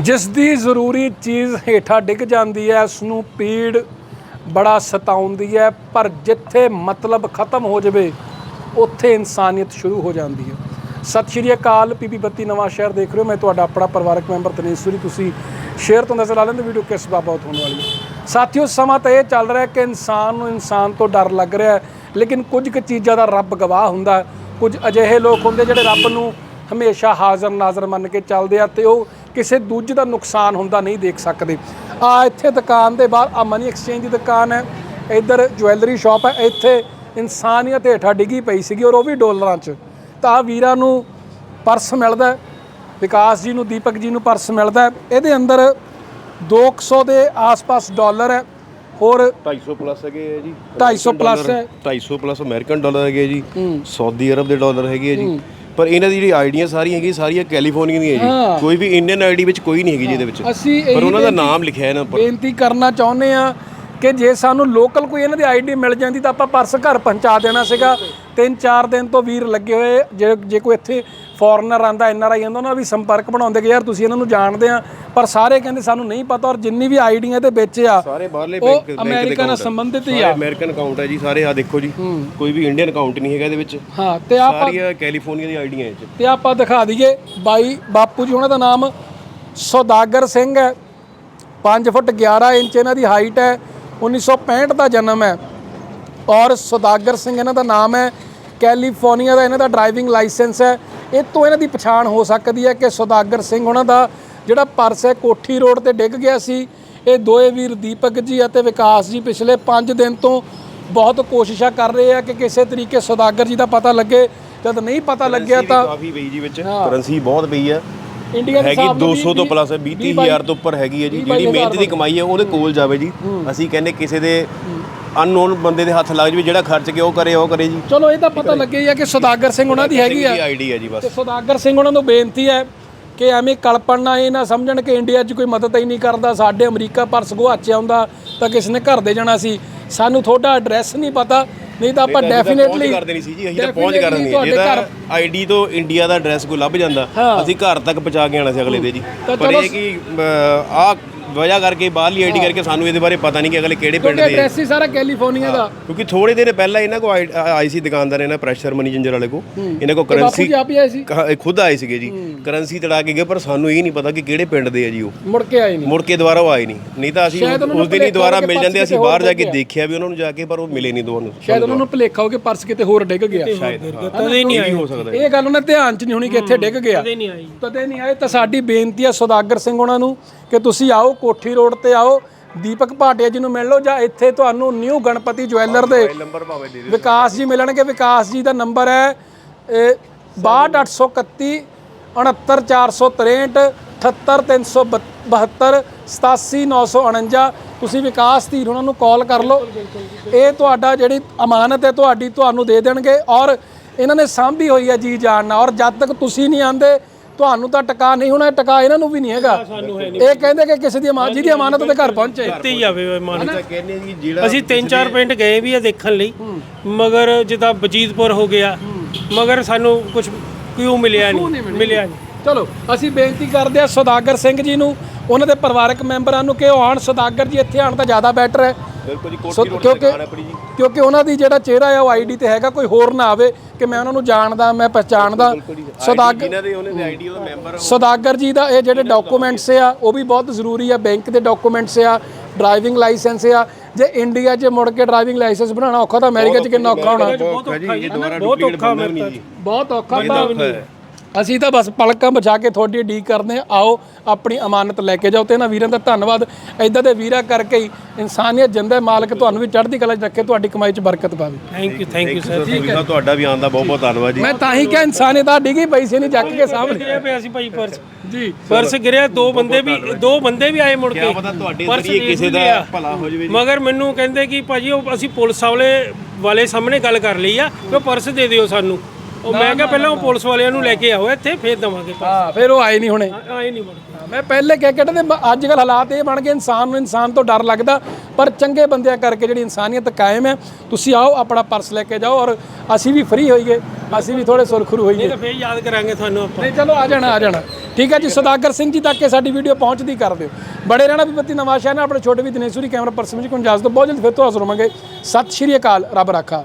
ਜਿਸ ਦੀ ਜ਼ਰੂਰੀ ਚੀਜ਼ ਹੇਠਾਂ ਡਿੱਗ ਜਾਂਦੀ ਹੈ ਉਸ ਨੂੰ ਪੀੜ ਬੜਾ ਸਤਾਉਂਦੀ ਹੈ, ਪਰ ਜਿੱਥੇ ਮਤਲਬ ਖਤਮ ਹੋ ਜਾਵੇ, ਉੱਥੇ ਇਨਸਾਨੀਅਤ ਸ਼ੁਰੂ ਹੋ ਜਾਂਦੀ ਹੈ। ਸਤਿ ਸ਼੍ਰੀ ਅਕਾਲ ਪੀਪੀ ਬੱਤੀ ਨਵਾਂ ਸ਼ਹਿਰ ਦੇਖ ਰਹੇ ਹੋ। ਮੈਂ ਤੁਹਾਡਾ ਆਪਣਾ ਪਰਿਵਾਰਕ ਮੈਂਬਰ ਤਨੇਸ਼ਵਰੀ ਤੁਸੀਂ ਸ਼ੇਅਰ ਤੋਂ ਨਜ਼ਰ ਲਾ ਲੈਂਦੇ ਵੀਡੀਓ ਕਿਸ ਬਾਬਤ ਹੋਣ ਵਾਲੀ ਹੈ। ਸਾਥੀਓ, ਸਮਾਂ ਤਾਂ ਇਹ ਚੱਲ ਰਿਹਾ ਕਿ ਇਨਸਾਨ ਨੂੰ ਇਨਸਾਨ ਤੋਂ ਡਰ ਲੱਗ ਰਿਹਾ ਲੇਕਿਨ ਕੁਝ ਕੁ ਚੀਜ਼ਾਂ ਦਾ ਰੱਬ ਗਵਾਹ ਹੁੰਦਾ ਕੁਝ ਅਜਿਹੇ ਲੋਕ ਹੁੰਦੇ ਜਿਹੜੇ ਰੱਬ ਨੂੰ ਹਮੇਸ਼ਾ ਹਾਜ਼ਰ ਨਾਜ਼ਰ ਮੰਨ ਕੇ ਚੱਲਦੇ ਆ ਤੇ ਉਹ ਕਿਸੇ ਦੂਜੇ ਦਾ ਨੁਕਸਾਨ ਹੁੰਦਾ ਨਹੀਂ ਦੇਖ ਸਕਦੇ। ਆ ਇੱਥੇ ਦੁਕਾਨ ਦੇ ਬਾਹਰ ਆ ਮਨੀ ਐਕਸਚੇਂਜ ਦੀ ਦੁਕਾਨ ਹੈ। ਇੱਧਰ ਜੁਐਲਰੀ ਸ਼ਾਪ ਹੈ। ਇੱਥੇ ਇਨਸਾਨੀਅਤ ਹੇਠਾਂ ਡਿੱਗੀ ਪਈ ਸੀਗੀ ਔਰ ਉਹ ਵੀ ਡਾਲਰਾਂ 'ਚ। ਤਾਂ ਵੀਰਾਂ ਨੂੰ ਪਰਸ ਮਿਲਦਾ ਹੈ। ਵਿਕਾਸ ਜੀ ਨੂੰ ਦੀਪਕ ਜੀ ਨੂੰ ਪਰਸ ਮਿਲਦਾ ਹੈ। ਇਹਦੇ ਅੰਦਰ 200 ਦੇ ਆਸ-ਪਾਸ ਡਾਲਰ ਹੈ। ਹੋਰ 250 ਪਲੱਸ ਹੈਗੇ ਆ ਜੀ। 250 plus ਹੈ। 250 ਪਲੱਸ ਅਮਰੀਕਨ ਡਾਲਰ ਹੈਗੇ ਆ ਜੀ। ਸਾਊਦੀ ਅਰਬ ਦੇ ਡਾਲਰ ਹੈਗੇ ਆ ਜੀ। ਪਰ ਇਹਨਾਂ ਦੀ ਜਿਹੜੀ ਆਈਡੀਆਂ ਸਾਰੀਆਂ ਹੈਗੀ ਸਾਰੀਆਂ ਕੈਲੀਫੋਰਨੀਆ ਦੀਆਂ ਜੀ ਕੋਈ ਵੀ ਇੰਡੀਅਨ ਆਈਡੀ ਵਿੱਚ ਕੋਈ ਨਹੀਂ ਹੈਗੀ ਜਿਹਦੇ ਵਿੱਚ। ਅਸੀਂ ਪਰ ਇਹੀ ਉਹਨਾਂ ਦਾ ਨਾਮ ਲਿਖਿਆ ਹੈ ਨਾ ਉੱਪਰ। ਬੇਨਤੀ ਕਰਨਾ ਚਾਹੁੰਦੇ ਆ ਕਿ ਜੇ ਸਾਨੂੰ ਲੋਕਲ ਕੋਈ ਇਹਨਾਂ ਦੀ ਆਈਡੀ ਮਿਲ ਜਾਂਦੀ ਤਾਂ ਆਪਾਂ ਪਰਸ ਘਰ ਪਹੁੰਚਾ ਦੇਣਾ ਸੀਗਾ। ਤਿੰਨ ਚਾਰ ਦਿਨ ਤੋਂ ਵੀਰ ਲੱਗੇ ਹੋਏ ਜੇ ਜੇ ਕੋਈ ਇੱਥੇ ਫੋਰਨਰ ਆਂਦਾ ਐਨ ਆਰ ਆਈ ਆਂਦਾ ਉਹਨਾਂ ਵੀ ਸੰਪਰਕ ਬਣਾਉਂਦੇ ਕਿ ਯਾਰ ਤੁਸੀਂ ਇਹਨਾਂ ਨੂੰ ਜਾਣਦੇ ਆ ਪਰ ਸਾਰੇ ਕਹਿੰਦੇ ਸਾਨੂੰ ਨਹੀਂ ਪਤਾ ਔਰ ਜਿੰਨੀ ਵੀ ਆਈਡੀਆਂ ਤੇ ਵਿੱਚ ਆ ਸਾਰੇ ਬਾਹਰਲੇ ਬੈਂਕ ਅਮਰੀਕਾ ਨਾਲ ਸੰਬੰਧਿਤ ਹੀ ਆ। ਅਮਰੀਕਨ ਅਕਾਊਂਟ ਹੈ ਜੀ ਸਾਰੇ ਆ ਦੇਖੋ ਜੀ ਕੋਈ ਵੀ ਇੰਡੀਅਨ ਅਕਾਊਂਟ ਨਹੀਂ ਹੈਗਾ ਇਹਦੇ ਵਿੱਚ। ਹਾਂ ਤੇ ਆਪਾਂ ਸਾਰੀਆਂ ਕੈਲੀਫੋਰਨੀਆ ਦੀ ਆਈਡੀਆਂ ਇਹ ਚ। ਤੇ ਆਪਾਂ ਦਿਖਾ ਦਈਏ ਬਾਈ ਬਾਪੂ ਜੀ ਉਹਨਾਂ ਦਾ ਨਾਮ ਸੌਦਾਗਰ ਸਿੰਘ ਹੈ। 5 ਫੁੱਟ 11 ਇੰਚ ਇਹਨਾਂ ਦੀ ਹਾਈਟ ਹੈ। 1965 ਦਾ ਜਨਮ ਹੈ। ਔਰ ਸੌਦਾਗਰ ਸਿੰਘ ਇਹਨਾਂ ਦਾ ਨਾਮ ਹੈ। ਕੈਲੀਫੋਰਨੀਆ ਦਾ ਇਹਨਾਂ ਦਾ ਡਰਾਈਵਿੰਗ ਲਾਇਸੈਂਸ ਹੈ। ਇਹ ਤੋਂ ਇਹਨਾਂ ਦੀ ਪਛਾਣ ਹੋ ਸਕਦੀ ਹੈ ਕਿ ਸੌਦਾਗਰ ਸਿੰਘ ਉਹਨਾਂ ਦਾ ਜਿਹੜਾ ਪਰਸ ਹੈ ਕੋਠੀ ਰੋਡ ਤੇ ਡਿੱਗ ਗਿਆ ਸੀ। ਇਹ ਦੋਏ ਵੀਰ ਦੀਪਕ ਜੀ ਅਤੇ ਵਿਕਾਸ ਜੀ ਪਿਛਲੇ 5 ਦਿਨ ਤੋਂ ਬਹੁਤ ਕੋਸ਼ਿਸ਼ਾਂ ਕਰ ਰਹੇ ਆ ਕਿ ਕਿਸੇ ਤਰੀਕੇ ਸੌਦਾਗਰ ਜੀ ਦਾ ਪਤਾ ਲੱਗੇ। ਜਦ ਨਹੀਂ ਪਤਾ ਲੱਗਿਆ ਤਾਂ ਕਾਫੀ ਪਈ ਜੀ ਵਿੱਚ। ਕਰੰਸੀ ਬਹੁਤ ਪਈ ਹੈ ਇੰਡੀਆ ਦੇ ਹੈਗੀ ਹਿਸਾਬ ਨਾਲ 200 ਤੋਂ ਪਲੱਸ ਹੈ 20 ਹਜ਼ਾਰ ਤੋਂ ਉੱਪਰ ਹੈਗੀ ਹੈ ਜੀ। ਜਿਹੜੀ ਮਿਹਨਤ ਦੀ ਕਮਾਈ ਹੈ ਉਹਦੇ ਕੋਲ ਜਾਵੇ ਜੀ। ਅਸੀਂ ਕਹਿੰਦੇ ਕਿਸੇ ਦੇ ਅਨਨੋਨ ਬੰਦੇ ਦੇ ਹੱਥ ਲੱਗ ਜਵੇ ਜਿਹੜਾ ਖਰਚ ਕੇ ਉਹ ਕਰੇ ਉਹ ਕਰੇ ਜੀ। ਚਲੋ ਇਹ ਤਾਂ ਪਤਾ ਲੱਗੇ ਹੀ ਆ ਕਿ ਸੌਦਾਗਰ ਸਿੰਘ ਉਹਨਾਂ ਦੀ ਹੈਗੀ ਆ। ਆਈਡੀ ਹੈ ਜੀ ਬਸ। ਤੇ ਸੌਦਾਗਰ ਸਿੰਘ ਉਹਨਾਂ ਨੂੰ ਬੇਨਤੀ ਹੈ ਕਿ ਐਵੇਂ ਕਲਪਣਾ ਇਹ ਨਾ ਸਮਝਣ ਕਿ ਇੰਡੀਆ 'ਚ ਕੋਈ ਮਦਦ ਹੀ ਨਹੀਂ ਕਰਦਾ ਸਾਡੇ ਅਮਰੀਕਾ ਪਰਸ ਗੁਆਚਿਆ ਹੁੰਦਾ ਤਾਂ ਕਿਸ ਨੇ ਘਰ ਦੇ ਜਾਣਾ ਸੀ। ਸਾਨੂੰ ਤੁਹਾਡਾ ਐਡਰੈਸ ਨਹੀਂ ਪਤਾ ਨਹੀਂ ਤਾਂ ਆਪਾਂ ਡੈਫੀਨੇਟਲੀ ਕਰ ਦੇਣੀ ਸੀ ਜੀ ਅਸੀਂ ਤਾਂ ਪਹੁੰਚ ਕਰ ਦੇਣੀ ਹੈ ਜਿਹਦਾ ਆਈਡੀ ਤੋਂ ਇੰਡੀਆ ਦਾ ਐਡਰੈਸ ਕੋਈ ਲੱਭ ਜਾਂਦਾ ਅਸੀਂ ਘਰ ਤੱਕ ਪਹੁੰਚਾ ਕੇ ਆਣਾ ਸੀ ਅਗਲੇ ਦੇ ਜੀ। ਪਰ ਇਹ ਕਿ ਆ ਵਜ੍ਹਾ ਕਰਕੇ ਬਾਹਰਲੀ ਆਈਡੀ ਕਰਕੇ ਸਾਨੂੰ ਇਹਦੇ ਬਾਰੇ ਪਤਾ ਨਹੀਂ ਕਿ ਅਗਲੇ ਕਿਹੜੇ ਪਿੰਡ ਦੇ ਆ। ਐਡਰੈਸ ਹੀ ਸਾਰਾ ਕੈਲੀਫੋਰਨੀਆ ਦਾ। ਕਿਉਂਕਿ ਥੋੜੇ ਦਿਨ ਪਹਿਲਾਂ ਇਹਨਾਂ ਕੋ ਆਈ- ਸੀ ਦੁਕਾਨਦਾਰ ਇਹਨਾਂ ਪ੍ਰੈਸ਼ਰ ਮਨੀ ਜਿੰਜਰ ਵਾਲੇ ਕੋ ਇਹਨਾਂ ਕੋ ਬਾਪੂ ਕਰੰਸੀ ਜੀ ਆਪ ਹੀ ਆਏ ਸੀ। ਖੁਦ ਆਏ ਸੀਗੇ ਜੀ। ਕਰੰਸੀ ਤੜਾ ਕੇ ਗਏ ਪਰ ਸਾਨੂੰ ਇਹ ਨਹੀਂ ਪਤਾ ਕਿ ਕਿਹੜੇ ਪਿੰਡ ਦੇ ਆ ਜੀ ਉਹ। ਮੁੜ ਕੇ ਆਏ ਨਹੀਂ। ਮੁੜ ਕੇ ਦੁਬਾਰਾ ਉਹ ਆਏ ਨਹੀਂ। ਨਹੀਂ ਤਾਂ ਅਸੀਂ ਸ਼ਾਇਦ ਉਹਨਾਂ ਨੂੰ ਉਸ ਦਿਨ ਹੀ ਭੁਲੇਖਾ ਦੁਬਾਰਾ ਕੇ ਮਿਲ ਜਾਂਦੇ ਅਸੀਂ ਬਾਹਰ ਹੋਰ ਜਾ ਕੇ ਦੇਖਿਆ ਵੀ ਉਹਨਾਂ ਨੂੰ ਜਾ ਕੇ ਪਰ ਉਹ ਮਿਲੇ ਨਹੀਂ ਦੋਨੋਂ ਸ਼ਾਇਦ ਉਹਨਾਂ ਨੂੰ ਭੁਲੇਖਾ ਹੋ ਕੇ ਪਰਸ ਕਿਤੇ ਹੋਰ ਡਿੱਗ ਗਿਆ। ਕਦੇ ਨਹੀਂ ਆਈ ਹੋ ਸਕਦਾ ਇਹ ਗੱਲ ਉਹਨਾਂ ਧਿਆਨ 'ਚ ਨਹੀਂ ਹੋਣੀ ਕਿ ਇੱਥੇ ਡਿੱਗ ਗਿਆ। ਕਦੇ ਨਹੀਂ ਆਈ ਕਦੇ ਨਹੀਂ ਆਏ। ਤਾਂ ਸਾਡੀ ਬੇਨਤੀ ਹੈ ਸੌਦਾਗਰ ਸਿੰਘ ਉਹਨਾਂ ਨੂੰ ਕਿ ਤੁਸੀਂ ਆਓ ਕੋਠੀ ਰੋਡ ਤੇ ਆਓ ਦੀਪਕ ਭਾਟਿਆ ਜੀ ਨੂੰ ਮਿਲ ਲਓ ਜਾਂ ਇੱਥੇ ਤੁਹਾਨੂੰ ਨਿਊ ਗਣਪਤੀ ਜੁਐਲਰ ਦੇ ਨੰਬਰ ਭਾਵੇਂ ਦੇ ਵਿਕਾਸ ਜੀ ਮਿਲਣਗੇ। ਵਿਕਾਸ ਜੀ ਦਾ ਨੰਬਰ ਹੈ ਇਹ 62831 69463 78372 87949 ਤੁਸੀਂ ਵਿਕਾਸ ਧੀਰ ਉਹਨਾਂ ਨੂੰ ਕਾਲ ਕਰ ਲਓ। ਇਹ ਤੁਹਾਡਾ ਜਿਹੜੀ ਅਮਾਨਤ ਹੈ ਤੁਹਾਡੀ ਤੁਹਾਨੂੰ ਦੇ ਦੇਣਗੇ ਔਰ ਇਹਨਾਂ ਨੇ ਸਾਂਭੀ ਹੋਈ ਹੈ ਜੀ ਜਾਨ ਨਾਲ। ਔਰ ਜਦ ਤੱਕ ਤੁਸੀਂ ਨਹੀਂ ਆਂਦੇ ਤੁਹਾਨੂੰ ਤਾਂ ਟਿਕਾ ਨਹੀਂ ਹੋਣਾ ਟਿਕਾ ਇਹਨਾਂ ਨੂੰ ਵੀ ਨਹੀਂ ਹੈਗਾ। ਇਹ ਕਹਿੰਦੇ ਕਿ ਕਿਸੇ ਦੀ ਅਮਾਨਤ ਜਿਹਦੀ ਅਮਾਨਤ ਉਹਦੇ ਘਰ ਪਹੁੰਚੇ। ਦਿੱਤੀ ਜਾਵੇ ਉਹ ਮਨ ਤਾਂ ਕਹਿੰਦੇ ਜੀ ਜਿਹੜਾ ਅਸੀਂ ਤਿੰਨ ਚਾਰ ਪਿੰਡ ਗਏ ਵੀ ਆ ਦੇਖਣ ਲਈ। ਮਗਰ ਜਿੱਦਾਂ ਬਜੀਤਪੁਰ ਹੋ ਗਿਆ ਮਗਰ ਸਾਨੂੰ ਕੁਝ ਕਿਉਂ ਮਿਲਿਆ ਨਹੀਂ? ਮਿਲਿਆ? ਨਹੀਂ। ਚਲੋ ਅਸੀਂ ਬੇਨਤੀ ਕਰਦੇ ਆ ਸੌਦਾਗਰ ਸਿੰਘ ਜੀ ਨੂੰ ਉਹਨਾਂ ਦੇ ਪਰਿਵਾਰਕ ਮੈਂਬਰਾਂ ਨੂੰ ਕਿ ਉਹ ਆਣ ਸੌਦਾਗਰ ਜੀ ਇੱਥੇ ਆਣ ਤਾਂ ਜ਼ਿਆਦਾ ਬੈਟਰ ਹੈ। ਬਿਲਕੁਲ ਜੀ ਕੋਠੀ ਰੋਡ ਦੁਕਾਨ ਆਪਣੀ ਜੀ। ਕਿਉਂਕਿ ਉਹਨਾਂ ਦੀ ਜਿਹੜਾ ਚਿਹਰਾ ਹੈ ਉਹ ਆਈਡੀ ਤੇ ਹੈਗਾ ਕੋਈ ਹੋਰ ਨਾ ਆਵੇ ਕਿ ਮੈਂ ਉਹਨਾਂ ਨੂੰ ਜਾਣਦਾ ਮੈਂ ਪਛਾਣਦਾ। ਸੌਦਾਗਰ ਜਿਨ੍ਹਾਂ ਦੇ ਉਹਨਾਂ ਦੇ ਆਈਡੀ ਉਹਦਾ ਮੈਂਬਰ ਸੌਦਾਗਰ ਜੀ ਦਾ ਇਹ ਜਿਹੜੇ ਡਾਕੂਮੈਂਟਸ ਆ ਉਹ ਵੀ ਬਹੁਤ ਜ਼ਰੂਰੀ ਆ ਬੈਂਕ ਦੇ ਡਾਕੂਮੈਂਟਸ ਆ ਡਰਾਈਵਿੰਗ ਲਾਇਸੈਂਸ ਆ। ਜੇ ਇੰਡੀਆ 'ਚ ਮੁੜ ਕੇ ਡਰਾਈਵਿੰਗ ਲਾਇਸੈਂਸ ਬਣਾਉਣਾ ਔਖਾ ਤਾਂ ਅਮਰੀਕਾ 'ਚ ਕਿੰਨਾ ਔਖਾ ਹੋਣਾ? ਬਹੁਤ ਔਖਾ ਬਹੁਤ ਔਖਾ ਬਹੁਤ ਔਖਾ ਤਾਂ ਅਸੀਂ ਤਾਂ ਬਸ ਪਲਕਾਂ ਬਚਾ ਕੇ ਤੁਹਾਡੀ ਡੀ ਕਰਦੇ ਆਓ ਆਪਣੀ ਅਮਾਨਤ ਲੈ ਕੇ ਜਾਓ ਤੇ ਇਹਨਾਂ ਵੀਰਾਂ ਦਾ ਧੰਨਵਾਦ। ਐਦਾਂ ਦੇ ਵੀਰਾਂ ਕਰਕੇ ਹੀ ਇਨਸਾਨੀਅਤ ਜਿੰਦਾ ਮਾਲਕ ਤੁਹਾਨੂੰ ਵੀ ਚੜ੍ਹਦੀ ਕਲਾ 'ਚ ਰੱਖੇ ਤੁਹਾਡੀ ਕਮਾਈ 'ਚ ਬਰਕਤ ਪਾਵੇ। Thank you thank you sir ਠੀਕ ਹੈ। ਤੁਹਾਡਾ ਵੀ ਆਉਣ ਦਾ ਬਹੁਤ ਬਹੁਤ ਧੰਨਵਾਦ ਜੀ। ਮੈਂ ਤਾਂ ਹੀ ਕਿਹਾ ਇਨਸਾਨੀਅਤ ਆ ਡਿੱਗੀ ਪਈ ਸੀ ਨਹੀਂ ਚੱਕ ਕੇ ਸਾਹਮਣੇ। ਗਿਰਿਆ ਪਿਆ ਸੀ ਭਾਈ ਪਰਸ। ਜੀ। ਪਰਸ ਗਿਰਿਆ ਦੋ ਬੰਦੇ ਵੀ ਦੋ ਬੰਦੇ ਵੀ ਆਏ ਮੁੜ ਕੇ। ਪਤਾ ਤੁਹਾਡੇ ਜ਼ਰੀਏ ਕਿਸੇ ਦਾ। ਭਲਾ ਹੋ ਜਾਵੇ ਮਗਰ ਮੈਨੂੰ ਕਹਿੰਦੇ ਕਿ ਭਾਜੀ ਉਹ ਅਸੀਂ ਪੁਲਿਸ ਵਾਲੇ ਵਾਲੇ ਸਾਹਮਣੇ ਗੱਲ ਕਰ ਲਈ ਆ ਕਿ ਉਹ ਪਰਸ ਦੇ ਦਿਓ ਸਾਨੂੰ। ਉਹ ਮੈਂ ਕਿਹਾ ਪਹਿਲਾਂ ਉਹ ਪੁਲਿਸ ਵਾਲਿਆਂ ਨੂੰ ਲੈ ਕੇ ਆਓ ਇੱਥੇ ਫੇਰ ਦਵਾਂਗੇ ਹਾਂ ਫਿਰ ਉਹ ਆਏ ਨਹੀਂ ਹੁਣੇ। ਆਏ ਨਹੀਂ ਮੁੜ ਕੇ। ਮੈਂ ਪਹਿਲੇ ਕਹਿ ਕਹਿੰਦੇ ਅੱਜ ਕੱਲ ਹਾਲਾਤ ਇਹ ਬਣ ਗਏ ਇਨਸਾਨ ਨੂੰ ਇਨਸਾਨ ਤੋਂ ਡਰ ਲੱਗਦਾ ਪਰ ਚੰਗੇ ਬੰਦਿਆਂ ਕਰਕੇ ਜਿਹੜੀ ਇਨਸਾਨੀਅਤ ਕਾਇਮ ਹੈ ਤੁਸੀਂ ਆਓ ਆਪਣਾ ਪਰਸ ਲੈ ਕੇ ਜਾਓ ਔਰ ਅਸੀਂ ਵੀ ਫ੍ਰੀ ਹੋਈਏ ਅਸੀਂ ਵੀ ਥੋੜੇ ਸੁਰਖਰੂ ਹੋਈਏ। ਤਾਂ ਫੇਰ ਯਾਦ ਕਰਾਂਗੇ ਤੁਹਾਨੂੰ ਆਪਾਂ। ਨਹੀਂ ਚਲੋ ਆ ਜਾਣਾ ਆ ਜਾਣਾ। ਠੀਕ ਹੈ ਜੀ ਸਦਾਗਰ ਸਿੰਘ ਜੀ ਤੱਕ ਇਹ ਸਾਡੀ ਵੀਡੀਓ ਪਹੁੰਚਦੀ ਕਰ ਦਿਓ। ਬੜੇ ਰਹਿਣਾ ਵਿਪਤੀ ਨਵਾਂ ਸ਼ਹਿਰ ਨਾਲ ਆਪਣੇ ਛੋਟੇ ਵੀ ਦਿਨੇਸ਼ੂਰੀ ਕੈਮਰਾ ਪਰਸਨ ਜੀ ਕੋਲ ਇਜਾਜ਼ਤ ਦਿਓ। ਬਹੁਤ ਜਲਦ ਫਿਰ ਤੋਂ ਹਾਜ਼ਰ ਹੋਵਾਂਗੇ। ਸਤਿ ਸ਼੍ਰੀ ਅਕਾਲ ਰੱਬ ਰਾਖਾ।